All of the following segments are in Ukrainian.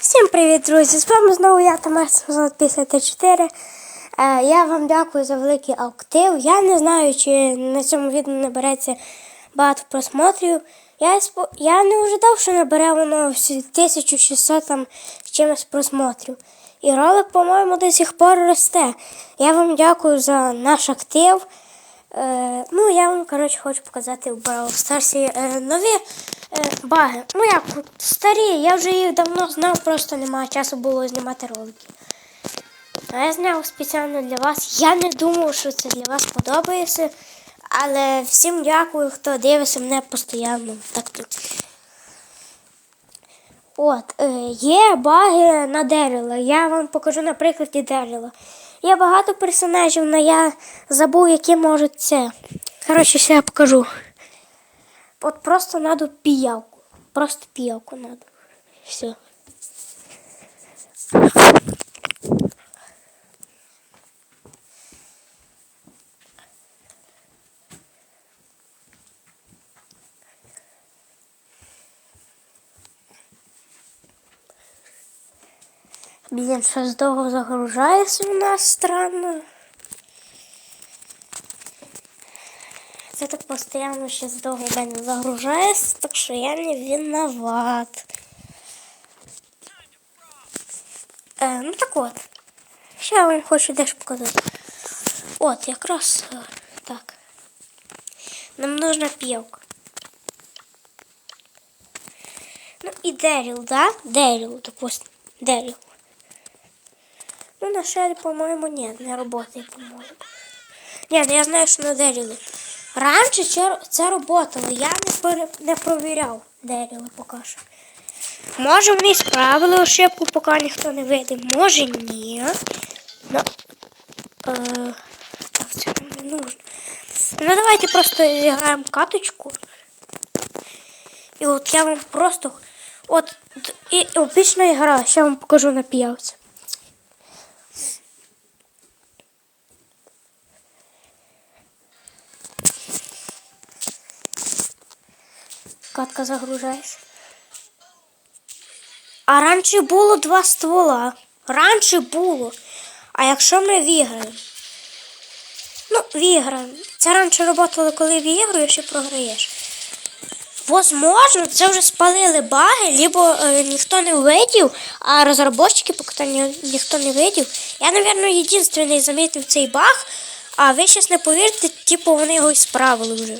Всім привіт, друзі! З вами знову я, Тамас 754. Е, я вам дякую за великий актив. Я не знаю, чи на цьому відео набереться багато просмотрів. Я, я не ожидав, що набере воно всі 1600 там з чимось просмотрів. І ролик, по-моєму, до сих пор росте. Я вам дякую за наш актив. Е, ну, я вам, коротше, хочу показати в Brawl Stars е, нові баги. Ну як, старі, я вже їх давно знав, просто немає часу було знімати ролики. А я зняв спеціально для вас. Я не думав, що це для вас подобається. Але всім дякую, хто дивиться мене постійно. Так тут. От, е, є баги на Деріла. Я вам покажу на прикладі Деріла. Є багато персонажів, але я забув, які можуть це. Коротше, ще я покажу. От просто надо піявку. Просто піявку надо. Все. Блін, щось довго загружається у нас странно. Це так постійно щось довго мене загружається, так що я не виноват. Е, ну так от. Ще я вам хочу дещо показати. От, якраз е, так. Нам нужна півка. Ну і Деріл, да? Деріл, допустим. Деріл. Ну, на Шелі, по-моєму, ні, не працює, по-моєму. Ні, ну я знаю, що на Дерілі. Раніше це, работало, я не, не провіряв Деріли поки що. Може вони справили ошибку, поки ніхто не вийде. Може ні. Ну, е, це не нужно. Ну давайте просто зіграємо каточку. І от я вам просто. От і обична гра, ще вам покажу на піявці. Катка загружається. А раніше було два ствола. Раніше було. А якщо ми виграємо? Ну, виграємо. Це раніше працювало, коли виграєш і програєш. Возможно, це вже спалили баги, либо е, ніхто не видів, а розробники поки ні, ніхто не видів. Я, мабуть, єдиний замітив цей баг, а ви зараз не повірите, типу вони його і справили вже.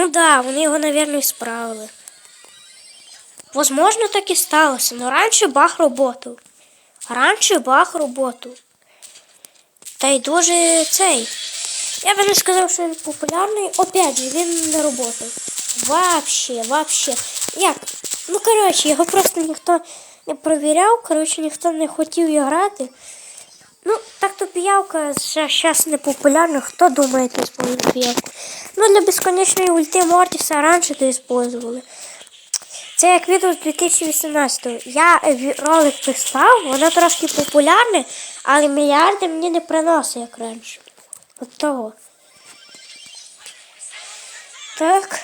Ну да, вони його, мабуть, справили. Возможно, так і сталося, але раніше баг работав. Раніше баг работав. Та й дуже цей. Я би не сказав, що він популярний. Опять же, він не работав. Вообще, вообще. Як? Ну, коротше, його просто ніхто не провіряв, коротше, ніхто не хотів грати. Ну, так то піявка зараз не популярна. Хто думає, то использує піявку? Ну, для безконечної ульти Мортіса раніше то использували. Це як відео з 2018 Я е, ролик писав, воно трошки популярне, але мільярди мені не приносить, як раніше. От того. Так.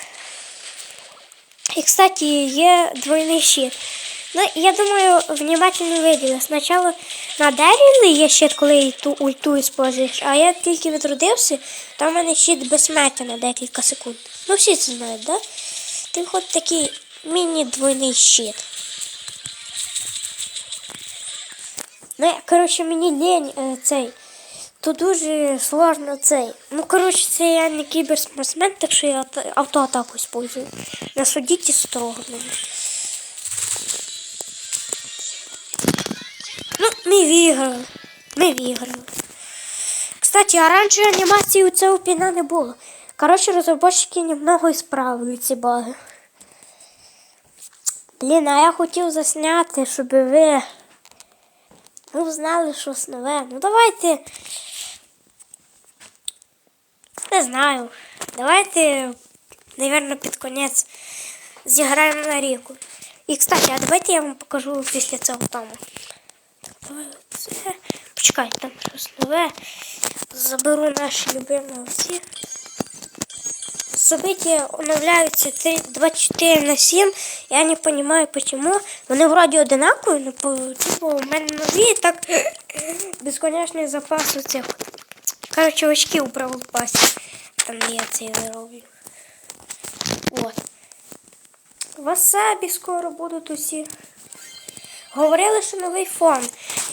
І, кстати, є двойний щит. Ну, я думаю, внимательно виділи. Спочатку на Дерілі є щит, коли ту ульту используєш, а я тільки відродився, там в мене щит безсмертя на декілька секунд. Ну, всі це знають, да? Ти хоч такий міні-двойний щит. Ну, коротше, мені лень е, цей. То дуже сложно цей. Ну, коротше, це я не кіберспортсмен, так що я автоатаку использую. Не судіть строго мене. Ми виграли. Ми виграли. Кстати, а раніше анімації у цього піна не було. Коротше, розробники немного ісправили ці баги. Блін, а я хотів засняти, щоб ви ну, знали щось нове. Ну давайте. Не знаю. Давайте, наверное, під конець зіграємо на ріку. І, кстати, а давайте я вам покажу після цього тому. Це. Почекай, там щось нове. Заберу наші любимі оці. события оновляються 3, 24 на 7. Я не розумію, чому. Вони вроді одинакові, але по, типу, у мене нові так безконечний запас оцих. Коротше, очки у правопасі. Там я це роблю. От. Васабі скоро будуть усі. Говорили, що новий фон.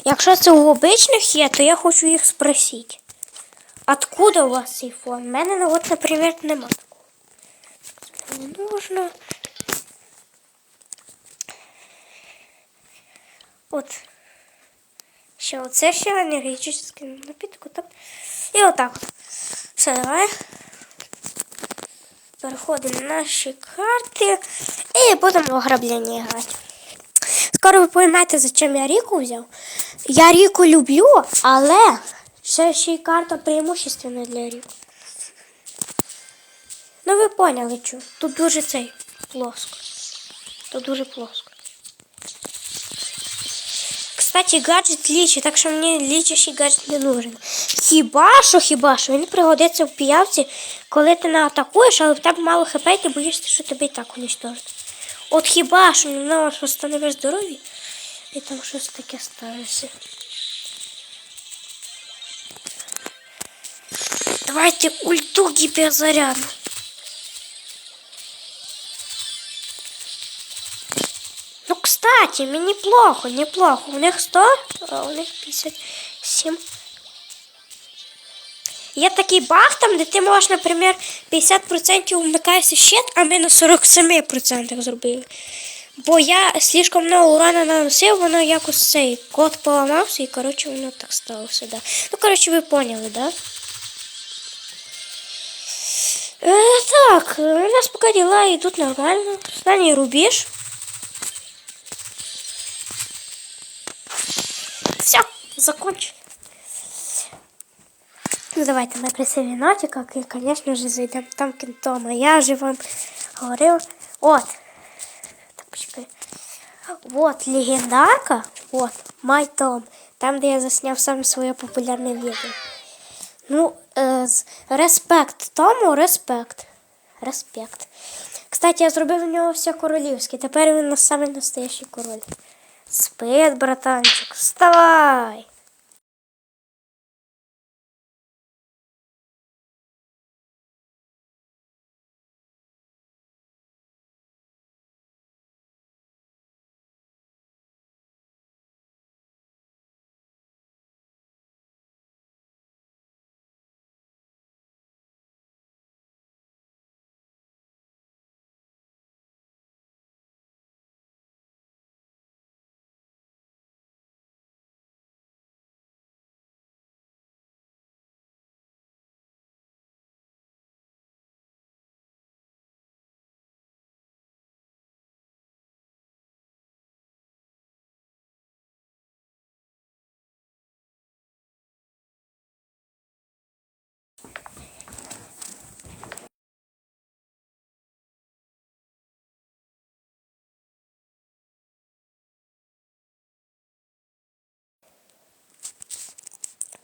Якщо це у обичних є, то я хочу їх спросити. Откуда у вас цей фон? У мене, от, наприклад, нема такого. Не нужно. От. Ще оце ще енергетичний напіток. Так. І отак. Все, давай. Переходимо на наші карти і будемо в ограблення грати. Скоро ви поймете, зачем я Ріку взяв. Я Ріку люблю, але це ще й карта преимущественна для Ріку. Ну ви поняли, що. Тут дуже цей плоско. Тут дуже плоско. Кстати, гаджет лічить, так що мені лічащий гаджет не нужен. Хіба що, хіба що він пригодиться в піявці, коли ти не атакуєш, але в тебе мало хп, і ти боїшся, що тебе і так уничтожить. От хіба що на вас встановиш здоров'я, і там щось таке ставиться. Давайте ульту гіперзарядну. Ну, кстати, мне неплохо, неплохо. У них 100, а у них 57. Є такий баг там, де ти можеш, наприклад, 50% вмикаєшся щит, а ми на 47% зробили. Бо я слишком много урона наносив, воно якось цей код поламався і, коротше, воно так сталося, да. Ну, коротше, ви поняли, да? Е, так, у нас пока дела йдуть нормально. Останній рубіж. Все, закончили. Ну, давайте на красивій ноті, как и, конечно же, зайдем там кентона. Я же вам говорил. Вот. Так, почекай. Вот легендарка. Вот. My Tom. Там, де я засняв саме своє популярне відео. Ну, е, респект тому, респект. Респект. Кстати, я зробив у нього все королівське. Тепер він на самий настоящий король. Спит, братанчик, вставай!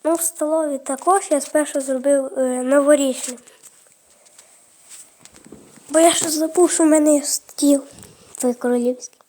Ну, в столові також я спершу зробив е, новорічний. Бо я ще забув, що в мене є стіл той королівський.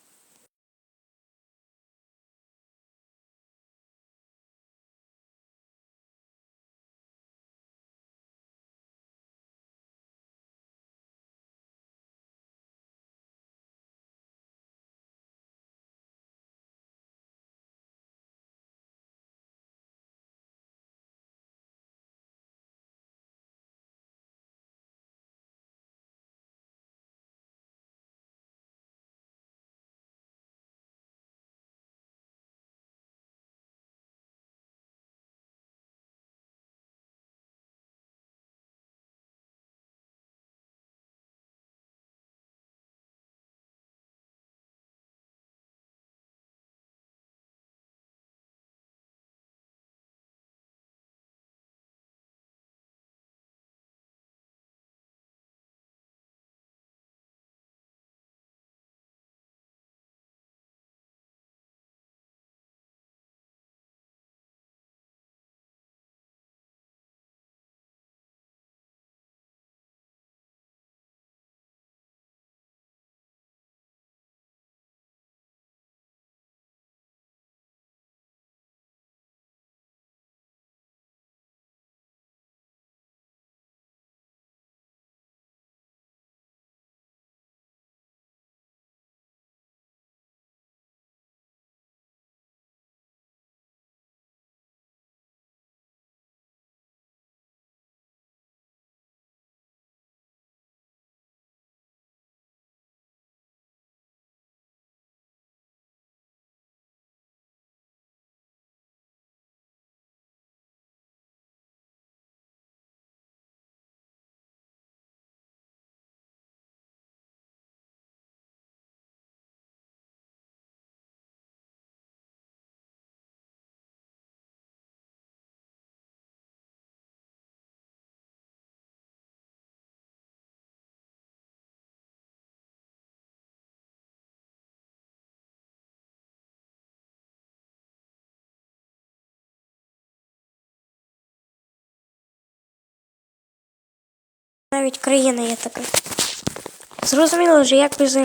Навіть країна є така. Зрозуміло вже, як без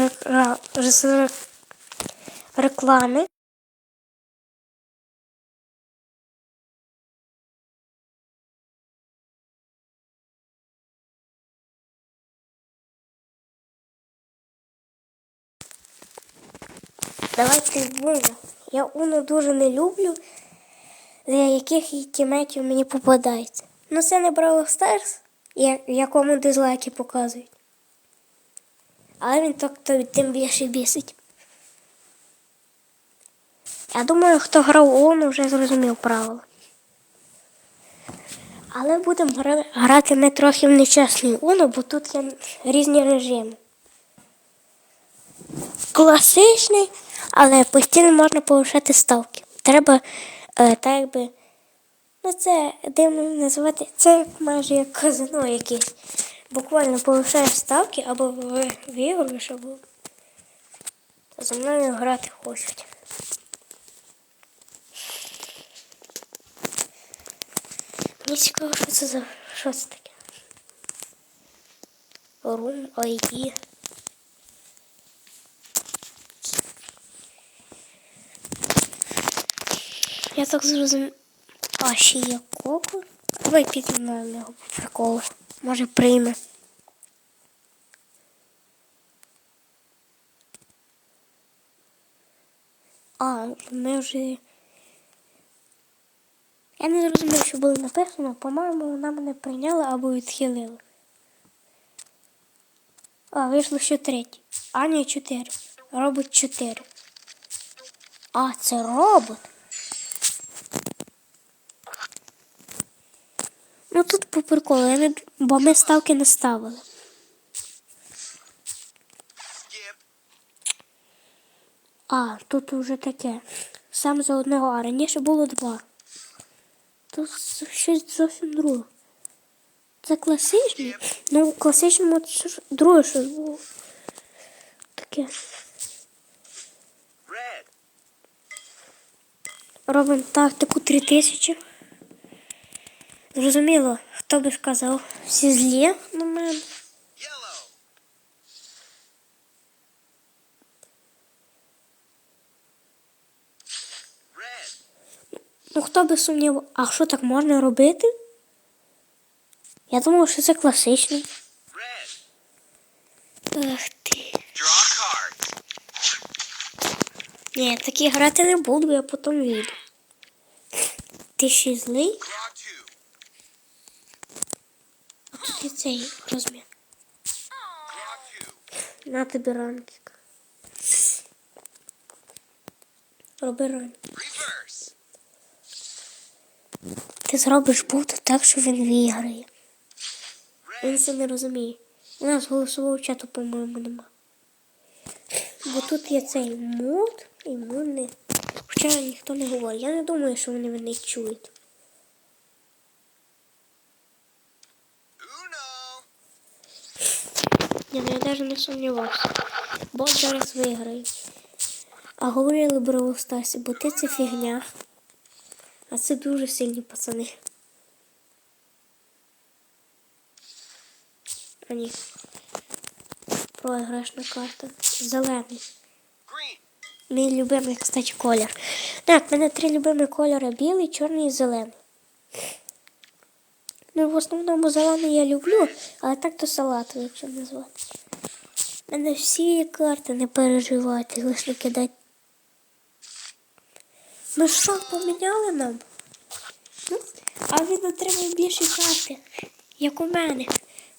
реклами. Давайте Уно. Я Уно дуже не люблю, для яких і тіметів мені попадається. Ну це не Stars, я- в якому дизлайки показують. Але він так тим більше бісить. Я думаю, хто грав Уно, вже зрозумів правила. Але будемо гра- грати ми трохи в нечесний Уно, бо тут є різні режими. Класичний, але постійно можна повишати ставки. Треба е, так якби. Ну, це дивно називати. Це майже як казино якесь. Буквально повишаєш ставки або ви- виграєш, або за мною грати хочуть. Мені цікаво, що це за що це таке. Room ID. Я так зрозумів. А ще є коко. Давай піднімемо його по приколу. Може прийме. А, ми вже. Я не зрозумів, що було написано. По-моєму, вона мене прийняла або відхилила. А, вийшло що третій. А, ні, чотири. Робот чотири. А, це робот. Ну тут по приколу, не... бо ми ставки не ставили. А, тут вже таке. Сам за одного, а раніше було два. Тут щось зовсім друге. Це класичний? Ну, у класичному це друге щось було. Таке. Робимо тактику 3000. Зрозуміло, хто би сказав, всі злі на мене. Ну, хто би сумнівав, а що так можна робити? Я думав, що це класичний. Ах ти. Ні, такі грати не буду, я потім вийду. Ти ще злий? Тут і цей розмір. На тобі ранкік. Роби ранк. Ти зробиш буту так, що він виграє. Він це не розуміє. У нас голосового чату, по-моєму, нема. Бо тут є цей мод і модний. Хоча ніхто не говорить. Я не думаю, що вони мене чують. Ні, ну я навіть не сумнівався. Бот зараз виграє. А говорили Браво Стасі, бо ти це фігня. А це дуже сильні пацани. А ні. Проіграшна карта. Зелений. Мій любимий, кстати, колір. Так, в мене три любимі кольори: білий, чорний і зелений. Ну, в основному зелений я люблю, але так то салатовий, якщо назвати. У мене всі карти не переживайте, лише не кидайте. Ну що, поміняли нам? Ну, а він отримав більші карти, як у мене.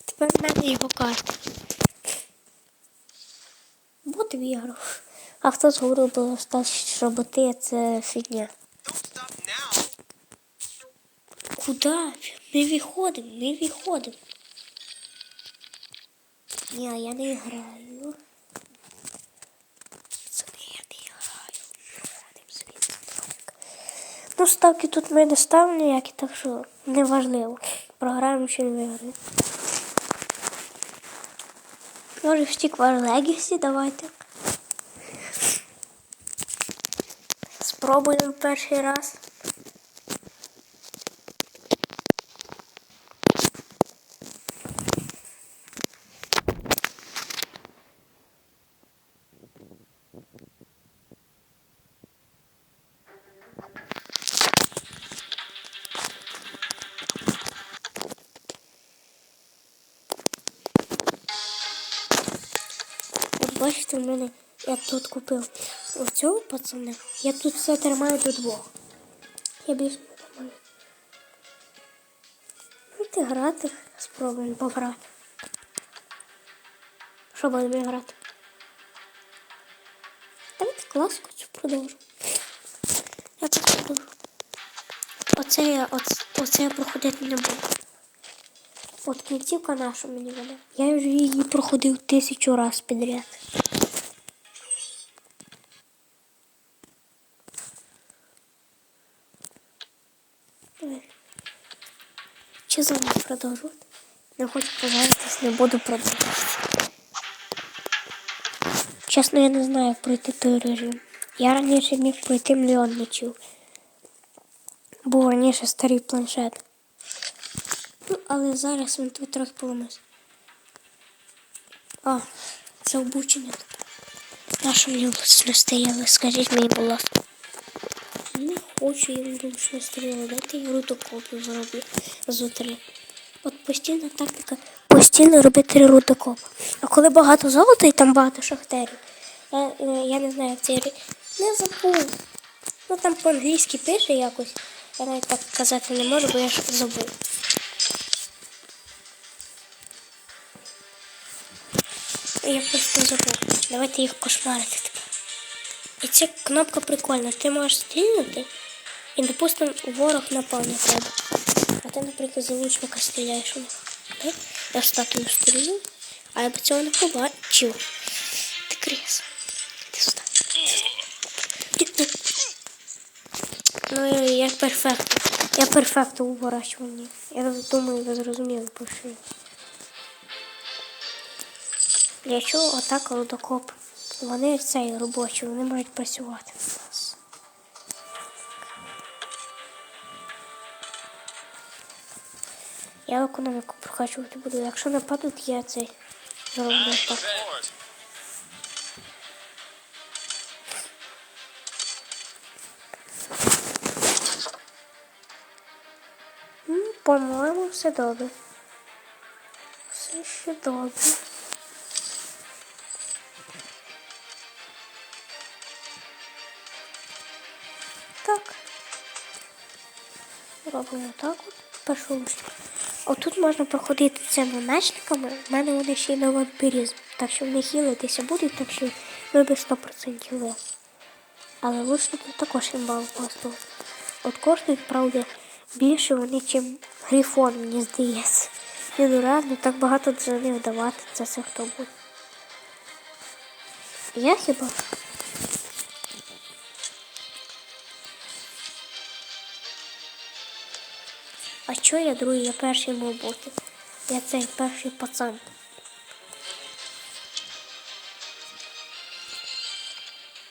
Тепер в мене його карта. Бот виграв. А хто зговорив було що боти це фігня. Куда? Ми виходимо, ми виходимо. Ні, я не граю. Не. Ну, ставки тут ми не ставимо ніякі, так що неважливо. Програємо чи не виграємо. Може втік ваш Легісі, давайте. Спробуємо перший раз. Купив оцього пацана. Я тут все тримаю до двох. Я більше не тримаю. Давайте грати, спробуємо пограти. Що будемо грати? Давайте класку цю продовжу. Я продовжу. Оце я, оце, я проходити не буду. От кінцівка наша мені веде. Я вже її проходив тисячу раз підряд. Продовжувати? Не хочу позаритись, не буду продовжувати. Чесно, я не знаю, як пройти той режим. Я раніше міг пройти мільйон ночів. Був раніше старий планшет. Ну, але зараз він тут трохи поламався. А, це обучення тут. Мені влучно стріли? Скажіть мені, будь ласка. Не хочу я влучно стріли. Дайте я рудокопів зроблю з три. Постійна тактика. Постійно робити рудокоп. А коли багато золота і там багато шахтерів, я, е, я не знаю, як це ри- не забув. Ну там по-англійськи пише якось. Я навіть так казати не можу, бо я ж забув. Я просто забув. Давайте їх кошмарити тепер. І ця кнопка прикольна. Ти можеш стрільнути і, допустимо, ворог напав на тебе. Ти, наприклад, за лучника стріляєш. Так? Я ж статую стрілю, а я б цього не побачив. Ти кріс. Ти сюди. Ну, я, перфект. Я перфект у ворачуванні. Я думаю, ви зрозуміли, про я. Для чого атака лудокоп? Вони цей робочі, вони можуть працювати Я економіку прокачувати буду. Якщо нападуть, я цей зроблю так. М, По-моєму, все добре. Все ще добре. Так. Робимо так от. Першу лучку. Отут можна проходити цими мечниками. У мене вони ще й на вампіризм. Так що вони хілитися будуть, так що ви без 100% ви. Але лучники також їм мало коштують. От коштують, правда, більше вони, чим грифон, мені здається. Ні, ну реально так багато за них давати, це все хто буде. Я хіба? Чого я другий? Я перший мав бути. Я цей перший пацан.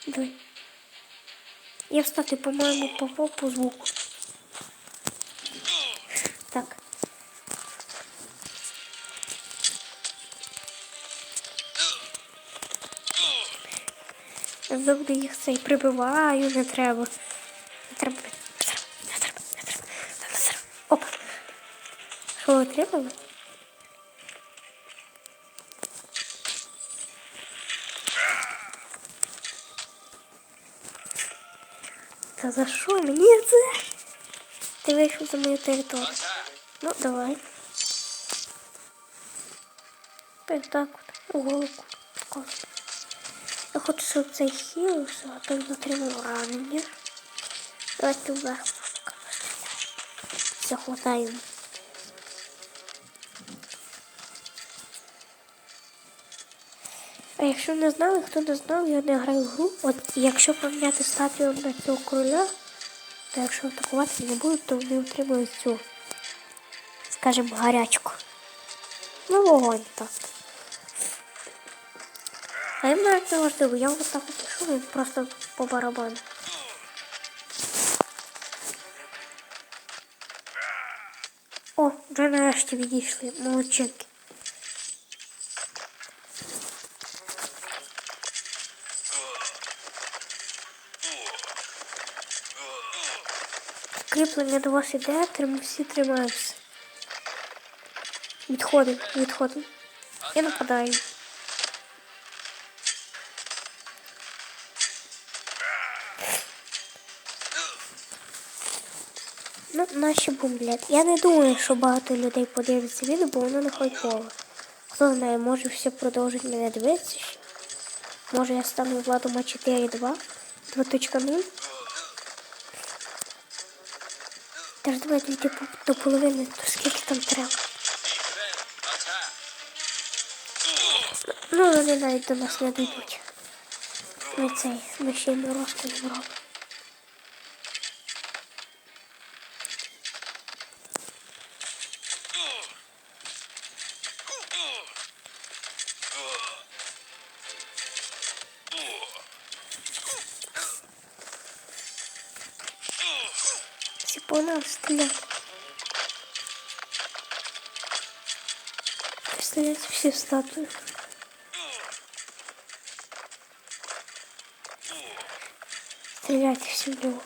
Диви. Я встати, по-моєму, попав по звуку. Так. Завжди їх цей прибиваю, не треба. Що ви требували? Та за що мені це? Ти вийшов за мою територію. Ну, давай. Так, так от, у головку. Клас. Я хочу, щоб цей хілився, а то він отримав ранення. Давайте вверх просто Все, хватаємо. А якщо не знали, хто не знав, я не граю в гру. От якщо поміняти статую на цього короля, то якщо атакувати не будуть, то вони отримують цю, скажімо, гарячку. Ну, вогонь так. А їм навіть не важливо, я ось так пішов, він просто по барабану. О, вже нарешті відійшли, молодчинки. Підкріплення до вас іде, трим- всі тримаються. Відходимо, відходимо. І нападаємо. Ну, наші бомблять. Я не думаю, що багато людей подивиться відео, бо воно не хайпове. Хто знає, може все продовжить мене дивитися. Може я стану владом А4.2 2.0. Та ж давайте йти до половини, то скільки там треба. Ну, вони навіть до нас не дійдуть. Ми цей, ми ще й морозку не робимо. Погнали стріляти. Стріляти всі в статую. Стріляти в нього.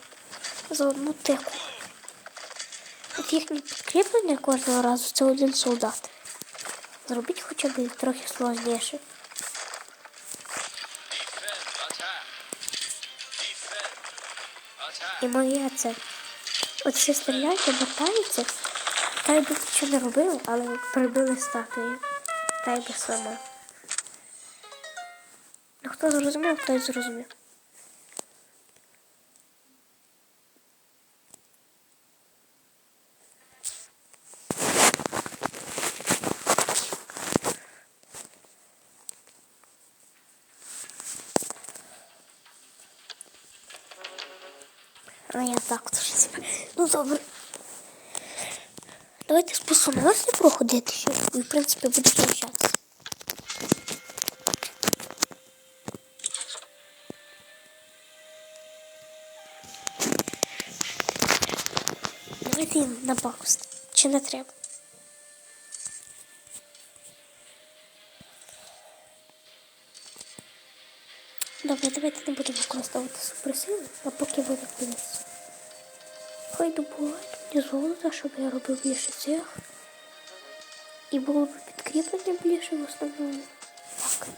За одну теку. От їхнє підкріплення кожного разу це один солдат. Зробіть хоча б трохи сложніше. І моє це. Оці стріляють, обертаються. Та й би нічого не робили, але прибили статую. Та й би сама. Ну хто зрозумів, той зрозумів. А я так то себе. Ну добре. Давайте способності проходити ще. ви, в принципі буду прощатися. Давайте їм на бакус. Чи не треба? Добре, давайте не будемо використовувати суперсили, а поки буде кінець. Хай добувають мені золото, щоб я робив більше цих. І було б підкріплення більше в основному. Так.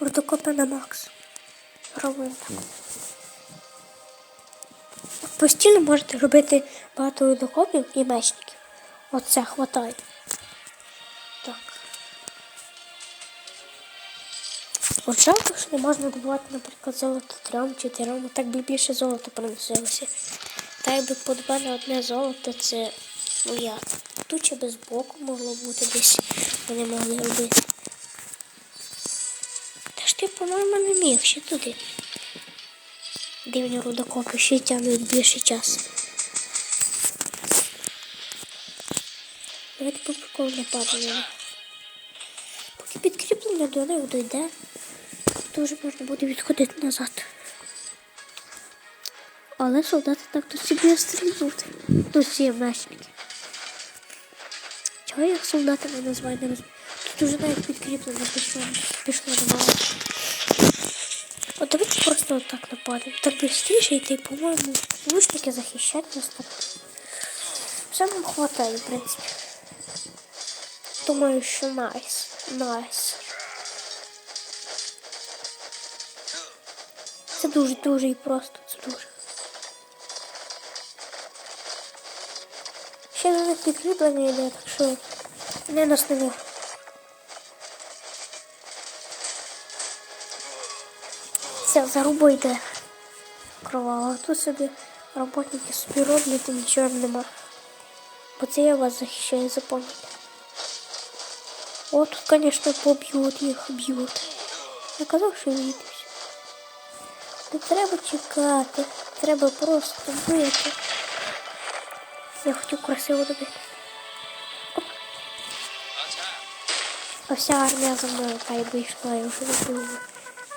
Рудокопи на макс. Робимо так. Постійно можете робити багато рудокопів і мечників. Оце хватає. Жалко, що не можна добувати, наприклад, золото трьом, чотирьом, так би більше золота приносилося. Та якби подбане одне золото, це ну як. Тут чи без боку могло бути десь вони могли робити. Та ж ти, по-моєму, не міг ще туди. Дивні рудокопи ще тягнуть більше часу. Давайте по приколу. Поки підкріплення до них дойде, то можна буде відходити назад. Але солдати так тут собі стрільнути. Тут всі мечники. Чого їх солдатами називаю, не. Тут уже навіть підкріплення пішло, пішло на мало. От давайте просто отак нападемо. Так швидше йти, по-моєму, лучники захищати нас так. Все нам хватає, в принципі. Думаю, що найс. Найс. Це дуже-дуже і просто, це дуже. Ще на них підкріплення йде, так що не нас не. Все, заруба йде. Кровава. Тут собі роботники собі роблять і нічого нема. Бо це я вас захищаю, запам'ятайте. О, тут, конечно, поб'ють їх, б'ють. Я казав, що вийдуть. Не треба чекати. Треба просто бити. Я хотів красиво добити. А вся армія за мною та й вийшла, я вже не був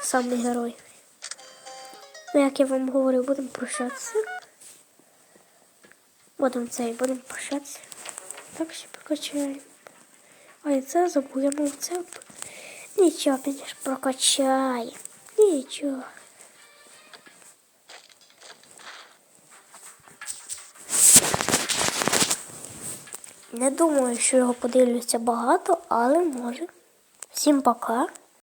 самий герой. Ну, як я вам говорив, будемо прощатися. Будемо цей, будемо прощатися. Так ще прокачаємо. А це мов це. Нічого, підеш прокачає. Нічого. Не думаю, що його подивляться багато, але може. Всім пока.